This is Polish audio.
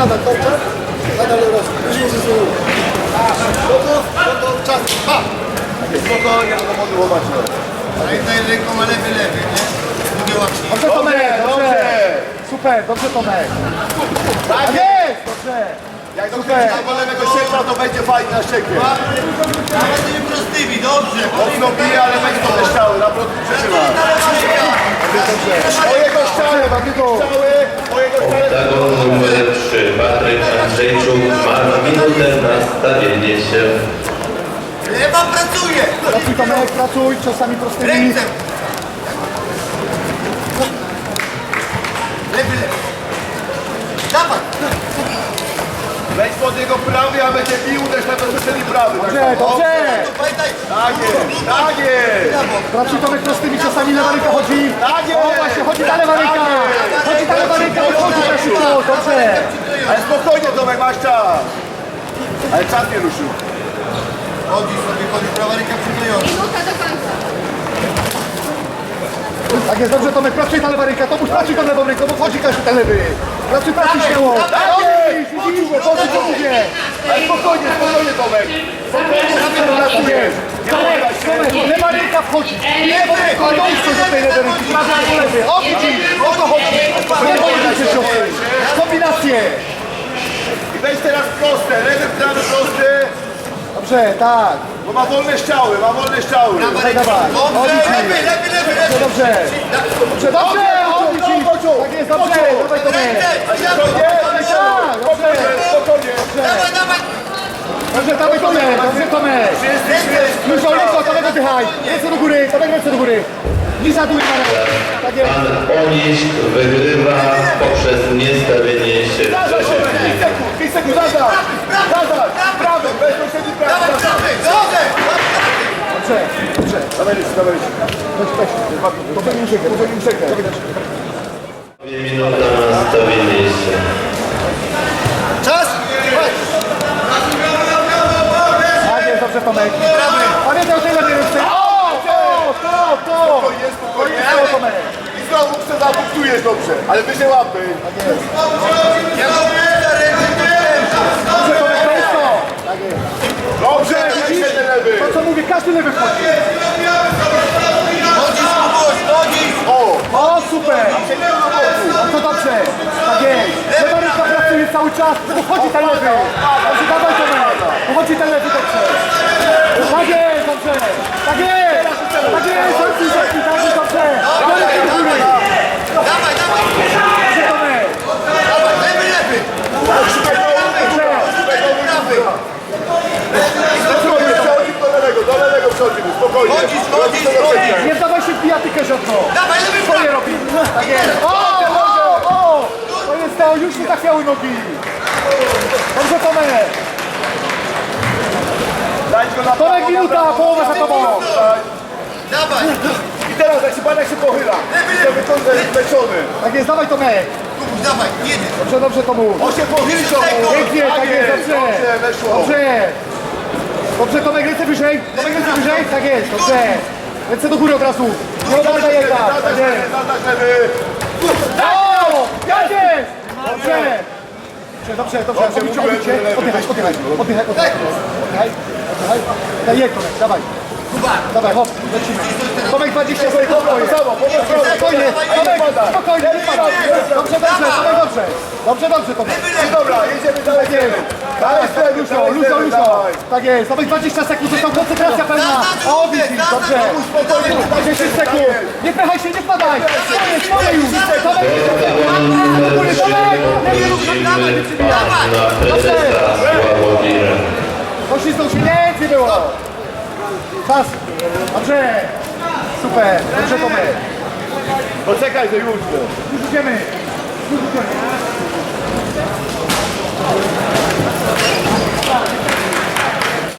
Tak nadal dobrze? Nadal roz. Później się znowu. Gotów? Gotów? Czas. Ha! Spokojnie, to motywować. Pamiętaj ręką, a lewy, lewy, nie? Drugie łapki. Dobrze Tomek, dobrze. Super, dobrze Tomek. Tak jest, dobrze. Jak dokręci albo lewego sierpa, to będzie fajnie na szczękę. Nawet tymi prostymi, dobrze. Mocno bije, ale będzie to strzały, na prostu przeżywa. Mojego strzały, strzały, mojego strzały. Oktagon numer 3. Patryk Andrzejczuk ma minutę na stawienie się. Lewa pracuje. Pracuj Tomek, pracuj, czasami prostymi. Ręce. Lewy, lewy. Dawaj. Weź pod jego prawy, a będzie bił też na przestrzeni prawy. Dobrze, dobrze. Pamiętaj. Tak jest, tak jest. Pracuj Tomek prostymi, czasami lewa ręka chodzi. Tak jest. O właśnie, chodzi ta lewa ręka. Chodzi ta lewa ręka, wychodzi na szybko, dobrze. Ale spokojnie, Tomek, masz czas. Ale czas nie ruszył. Chodzi sobie, chodzi prawa ręka przyklejona. Minuta do końca. Tak jest, dobrze Tomek, pracuj ta lewa ręka, to musz pracuj tą lewą ręką, bo wchodzi każdy ten lewy. Pracuj, pracuj śmiało. Tak jest. Widzisz, wchodzi, co mówię. Spokojnie, spokojnie, Tomek. Spokojnie, pracujesz. Tomek. Tomek, lewa ręka wchodzi. Nie wolno dojść do tej lewej ręki, pracuj do lewy. O, widzisz, o to chodzi. Nie się ciągnąć. Kombinacje. I weź teraz proste, lewy, prawy prosty. Dobrze, tak. Bo ma wolne strzały, ma wolne strzały. Dawaj, dawaj. O, Dobrze, widzisz. lewy, lewy, lewy, Dobrze, dobrze. Dobrze, dobrze. O. Tak jest, dobrze. Dawaj, Tomek. Ręce. Spokojnie, Tak, dobrze. spokojnie. Dawaj, dawaj. Dobrze, dawaj Tomek, dobrze Tomek. Luzo, luzo, Tomek oddychaj. Ręce do góry, Tomek ręce do góry. Nie zaduj ręce. Tak. Pan Oniś wygrywa poprzez niestawienie się Zadaj się, 5 sekund, 5 sekund, zadaj. Zadaj, prawy, bezpośredni prawy. Dawaj, zadaj. prawy. Dobrze. Dobrze, Chodź, chodź. To będzie uciekać, to będzie uciekać. Dwie minuty na stawienie się. Czas. Tak jest, dobrze Tomek. Pamiętaj o tej lewej ręce. O, to, to, to. Spokojnie, spokojnie. To Tomek. I dobrze, ale wyżej łapy. Ja mówię, ręce. Dobrze Tomek, to jest to. Tak jest. Dobrze, weź ten lewy. To co mówię, każdy lewy wchodzi. O, O, super. No to dobrze. Tak jest. Lewa ręka pracuje cały czas, bo wchodzi ten lewy. Dobrze, dawaj Tomek. Wchodzi ten lewy, dobrze. Tak jest, dobrze. Tak jest. Tak jest, dobrze, dobrze, dobrze, dobrze. Ręce do góry. Dawaj, dawaj. Dobrze, Tomek. Dawaj, lewy, lewy. szukaj dołu, Dobrze. szukaj dołu. Prawy. Spokojnie, przechodzimy do lewego, do lewego przechodzimy, spokojnie. Chodzisz, chodzisz, chodzisz. dobrze. Nie zdawaj się w bijatykę żadną. Dawaj, lewy, Swoje robi. Tak jest. O, o, o. To jest to, już mi zachwiały nogi. Dobrze, Tomek. Daj go na Tomek, minuta, połowa za tobą. Dawaj. I teraz, jak się pan jak się pochyla. To zleczony. Tak jest, dawaj Tomek. Dawaj. Jeden. Dobrze, dobrze to mów. On się pochyli to. Pięknie, tak jest, dobrze. Dobrze, weszło. Dobrze. Dobrze, Tomek, ręce wyżej. Tomek, ręce wyżej. Tak jest, dobrze. Ręce do góry od razu. Nie na jedna. Tak lewy, jest. zadać lewy. O, tak jest. Dobrze. Dobrze, dobrze, dobrze. Oddychaj, oddychaj, oddychaj, oddychaj, oddychaj. Oddychaj. Daj jej, Tomek, dawaj. Dawaj, hop, lecimy. Tomek 20 sekund. Prostu. Spokojnie, Tomek, spokojnie, nie padaj. Dobrze, dobrze, Tomek, dobrze. Dobrze, dobrze, Tomek. Dobra, jedziemy dalej. Tak jest. Dalej, Tak, tak, luźno, dalej, luźno. dawaj. Tak jest. Tomek 20 sekund, został koncentracja pełna. O, widzisz, dobrze. Spokojnie, 10 sekund. Nie pechaj się, nie wpadaj. Swoje, swoje już. Do góry, Tomek. Nie, rób, nie, nie, nie przybijaj. Sławomira. Poślizgnął się, nie, nie było. Pas. Dobrze. Super, dobrze Tomek. Poczekaj, że już. Już idziemy. Już idziemy. Thank you.